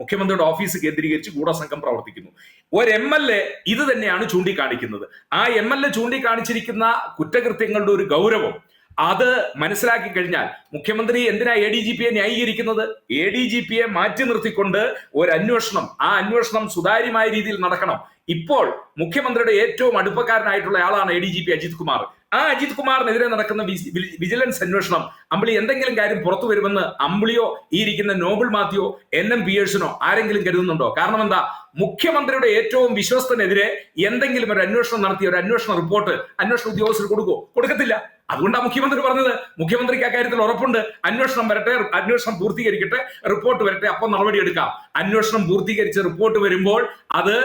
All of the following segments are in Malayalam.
മുഖ്യമന്ത്രിയുടെ ഓഫീസ് കേന്ദ്രീകരിച്ച് ഗൂഢസംഘം പ്രവർത്തിക്കുന്നു. ഒരു എം എൽ എ ഇത് തന്നെയാണ് ചൂണ്ടിക്കാണിക്കുന്നത്. ആ എം എൽ എ ചൂണ്ടിക്കാണിച്ചിരിക്കുന്ന കുറ്റകൃത്യങ്ങളുടെ ഒരു ഗൗരവം അത് മനസ്സിലാക്കി കഴിഞ്ഞാൽ മുഖ്യമന്ത്രി എന്തിനാ എ ഡി ജി പിയെ ന്യായീകരിക്കുന്നത്? എ ഡി ജി പിയെ മാറ്റി നിർത്തിക്കൊണ്ട് ഒരു അന്വേഷണം ആ അന്വേഷണം സുതാര്യമായ രീതിയിൽ നടക്കണം. ഇപ്പോൾ മുഖ്യമന്ത്രിയുടെ ഏറ്റവും അടുപ്പക്കാരനായിട്ടുള്ള ആളാണ് A D G P Ajith Kumar. ആ അജിത് കുമാറിനെതിരെ നടക്കുന്ന വിജി- വിജി- വിജിലൻസ് അന്വേഷണം അമ്പിളി എന്തെങ്കിലും കാര്യം പുറത്തു വരുമെന്ന് അമ്പിളിയോ ഈ ഇരിക്കുന്ന നോബിൾ മാത്യോ എൻ എം പിയേഴ്സിനോ ആരെങ്കിലും കരുതുന്നുണ്ടോ? കാരണം എന്താ? മുഖ്യമന്ത്രിയുടെ ഏറ്റവും വിശ്വസ്തനെതിരെ എന്തെങ്കിലും ഒരു അന്വേഷണം നടത്തിയ ഒരു അന്വേഷണ റിപ്പോർട്ട് അന്വേഷണ ഉദ്യോഗസ്ഥർ കൊടുക്കുമോ കൊടുക്കത്തില്ല. അതുകൊണ്ടാണ് മുഖ്യമന്ത്രി പറഞ്ഞത്. മുഖ്യമന്ത്രിക്ക് അക്കാര്യത്തിൽ ഉറപ്പുണ്ട്. അന്വേഷണം വരട്ടെ അന്വേഷണം പൂർത്തീകരിക്കട്ടെ റിപ്പോർട്ട് വരട്ടെ അപ്പം നടപടി എടുക്കാം. അന്വേഷണം പൂർത്തീകരിച്ച് റിപ്പോർട്ട് വരുമ്പോൾ അത്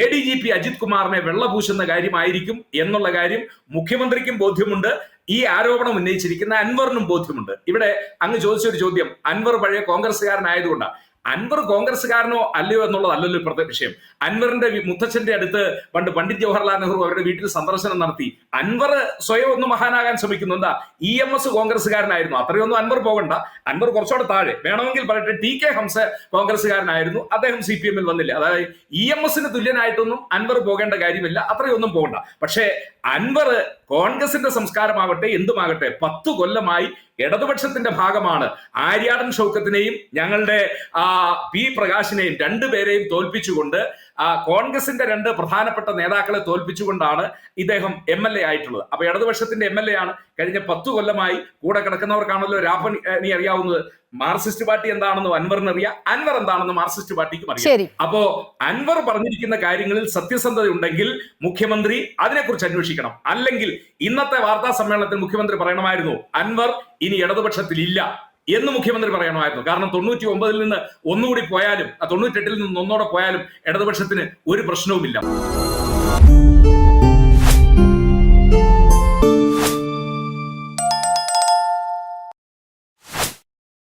A D G P Ajith കുമാറിനെ വെള്ളപൂശുന്ന കാര്യമായിരിക്കും എന്നുള്ള കാര്യം മുഖ്യമന്ത്രിക്കും ബോധ്യമുണ്ട്. ഈ ആരോപണം ഉന്നയിച്ചിരിക്കുന്ന അൻവറിനും ബോധ്യമുണ്ട്. ഇവിടെ അങ്ങ് ചോദിച്ച ഒരു ചോദ്യം. അൻവർ പഴയ കോൺഗ്രസ്സുകാരനായതുകൊണ്ടാണ് അൻവർ കോൺഗ്രസ്സുകാരനോ അല്ലയോ എന്നുള്ളതല്ലല്ലോ ഇപ്പോഴത്തെ വിഷയം. അൻവറിന്റെ മുത്തച്ഛന്റെ അടുത്ത് പണ്ട് പണ്ഡിറ്റ് ജവഹർലാൽ നെഹ്റു അവരുടെ വീട്ടിൽ സന്ദർശനം നടത്തി. അൻവർ സ്വയം ഒന്ന് മഹാനാകാൻ ശ്രമിക്കുന്നു. എന്താ? ഇ എം എസ് കോൺഗ്രസ്സുകാരനായിരുന്നു. അത്രയൊന്നും അൻവർ പോകണ്ട. അൻവർ കുറച്ചുകൂടെ താഴെ. വേണമെങ്കിൽ പറയട്ടെ ടി കെ ഹംസ കോൺഗ്രസ്സുകാരനായിരുന്നു. അദ്ദേഹം സി പി എമ്മിൽ വന്നില്ല. അതായത് ഇ എം എസിന് തുല്യനായിട്ടൊന്നും അൻവർ പോകേണ്ട കാര്യമില്ല. അത്രയൊന്നും പോകണ്ട. പക്ഷേ അൻവർ കോൺഗ്രസിന്റെ സംസ്കാരമാകട്ടെ എന്തുമാകട്ടെ പത്തു കൊല്ലമായി ഇടതുപക്ഷത്തിന്റെ ഭാഗമാണ്. ആര്യാടൻ ഷൗക്കത്തിനെയും ഞങ്ങളുടെ ആ പി പ്രകാശിനെയും രണ്ടുപേരെയും തോൽപ്പിച്ചുകൊണ്ട് കോൺഗ്രസിന്റെ രണ്ട് പ്രധാനപ്പെട്ട നേതാക്കളെ തോൽപ്പിച്ചുകൊണ്ടാണ് ഇദ്ദേഹം എം എൽ എ ആയിട്ടുള്ളത്. അപ്പൊ ഇടതുപക്ഷത്തിന്റെ എം എൽ എ ആണ്. കഴിഞ്ഞ പത്തു കൊല്ലമായി കൂടെ കിടക്കുന്നവർക്കാണല്ലോ രാപ്പൻ നീ അറിയാവുന്നത്. മാർക്സിസ്റ്റ് പാർട്ടി എന്താണെന്ന് അൻവറിന് അറിയാം. അൻവർ എന്താണെന്ന് മാർക്സിസ്റ്റ് പാർട്ടിക്കും അറിയാം. അപ്പോ അൻവർ പറഞ്ഞിരിക്കുന്ന കാര്യങ്ങളിൽ സത്യസന്ധത ഉണ്ടെങ്കിൽ മുഖ്യമന്ത്രി അതിനെക്കുറിച്ച് അന്വേഷിക്കണം. അല്ലെങ്കിൽ ഇന്നത്തെ വാർത്താ സമ്മേളനത്തിൽ മുഖ്യമന്ത്രി പറയണമായിരുന്നു അൻവർ ഇനി ഇടതുപക്ഷത്തിൽ ഇല്ല എന്ന് മുഖ്യമന്ത്രി പറയണമായിരുന്നു കാരണം തൊണ്ണൂറ്റി ഒമ്പതിൽ നിന്ന് ഒന്നുകൂടി പോയാലും തൊണ്ണൂറ്റെട്ടിൽ നിന്ന് ഒന്നോടെ പോയാലും ഇടതുപക്ഷത്തിന് ഒരു പ്രശ്നവുമില്ല.